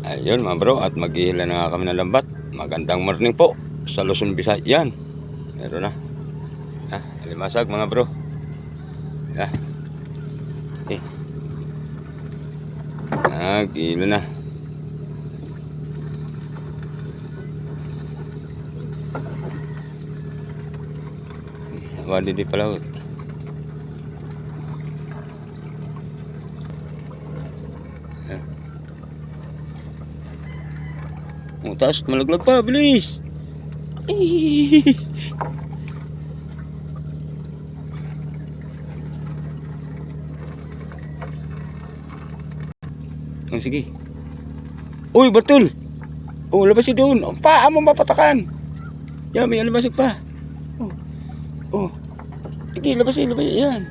Ayun mga bro, at maghihila na nga kami ng lambat. Magandang morning po sa Luzon, Visayas. Yan. Meron na. Ha, alimasag mga bro. Ha. Eh. Ah, gila na. Wadi di palaut. Oh, taas, malaglag pa, bilis. Ay. Oh, sige. Uy, batul. Oh, labas si doon. Oh, paa mo mapatakan. Yan, may almasag pa. Oh. Oh. Sige, labas eh, labas. Yan.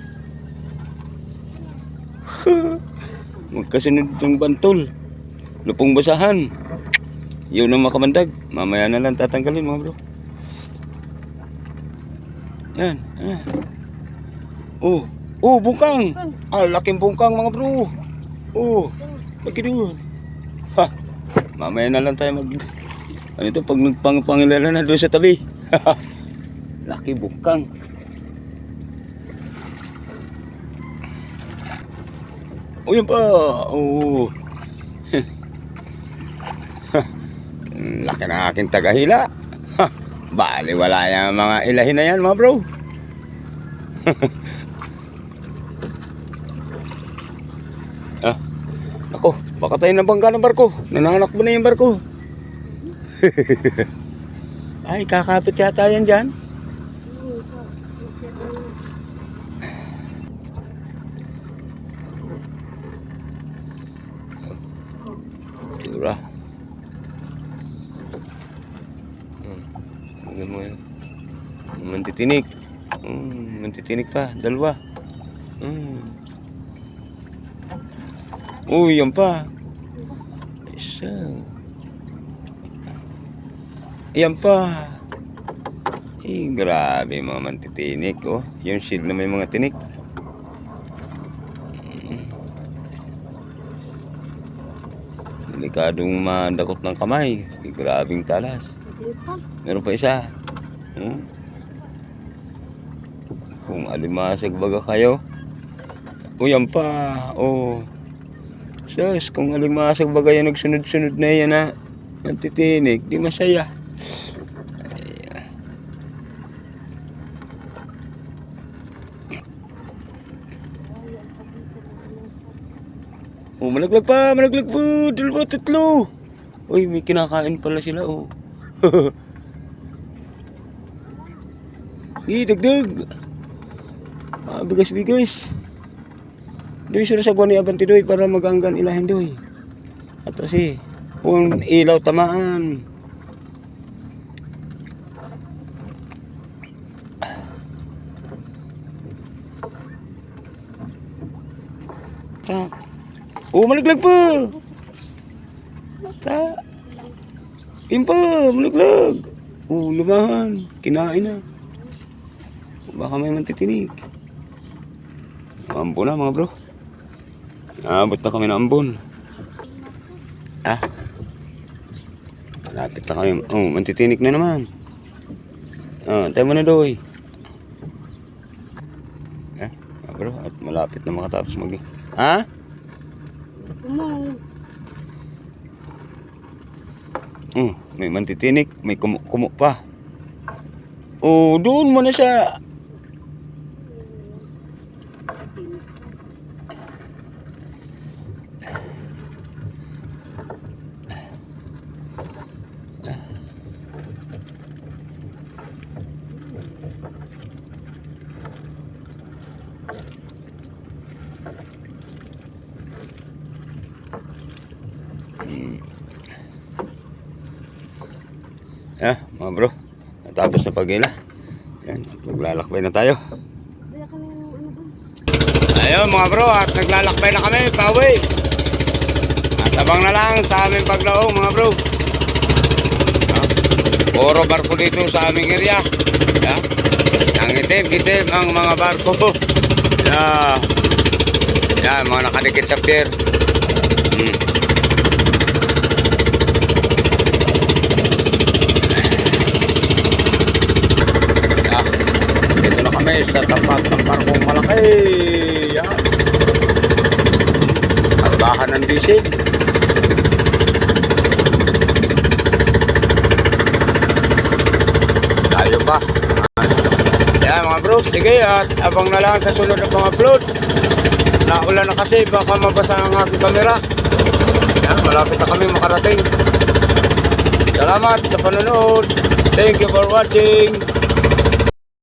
Magkasunod ng bantol. Lupong basahan. Yun ang makamandag. Mamaya na lang tatanggalin mga bro. Yan. yan. Oh. Oh, bungkang. Ah, laking bungkang mga bro. Oh. Lagi doon. Ha. Mamaya na lang tayo mag... Ano ito? Pag nagpangpangilala na doon sa tabi. Laki bungkang. Oh, yan pa. Oh. Laki ng aking tagahila. Ha, bali wala yung mga ilahin na yan mga bro. ah, ako, baka tayo nabangga ng barko. Nananakbo na yung barko. Ay, kakapit yata yan dyan. Tura. Mantitinik. Hmm, mantitinik pa. Dalawa. Hmm. Uy, yan pa. Isa. Yan pa. Eh, grabe mga mantitinik. Oh, yung shield na may mga tinik. Hmm. Delikadong mandakot ng kamay. Eh, grabing talas. Meron pa isa. Hmm? Kung alimasag baga kayo. O yan pa. O. Sus, kung alimasag baga yan nagsunod-sunod na yan na nantitinig, di masaya. Ay. Oh, malaglag pa, malaglag pa. Dalawa, tatlo. Uy, may kinakain pala sila, oh. Sige, dagdag. Ah, bigas-bigas. Doy sila sa ni Abanti doy para maganggan ilahin doy. Atras eh. Kung ilaw tamaan. Ta. Oh, malaglag pa. Ta. Impa, malaglag. Oh, lumahan. Kinain na. Baka may mantitinig. Ambon na mga bro. Naabot na kami ng ambon. Ah. Malapit na kami. Oh, mantitinig na naman. Ah, tayo mo na doy. Eh, ah, bro, at malapit na makatapos mag... Ha? Oh, may mantitinik, may kumu-kumu pa. Oh, doon mo na siya. Ah, mga bro. Natapos na pagila. Yan, maglalakbay na tayo. Ayun mga bro, at naglalakbay na kami, pauwi. At abang na lang sa aming paglaong mga bro. Ah, puro barko dito sa aming area. Yeah. Ang itim-itim ang mga barko. Yeah. Yan, mga nakadikit sa pier. Hmm. Kami sa tapat ng barkong malaki. Yan. Kargahan ng diesel. Tayo pa. Yan mga bro, sige at abang na lang sa sunod na pang upload. Naulan na kasi, baka mabasa ang aking kamera. Yan, malapit na kami makarating. Salamat sa panonood. Thank you for watching.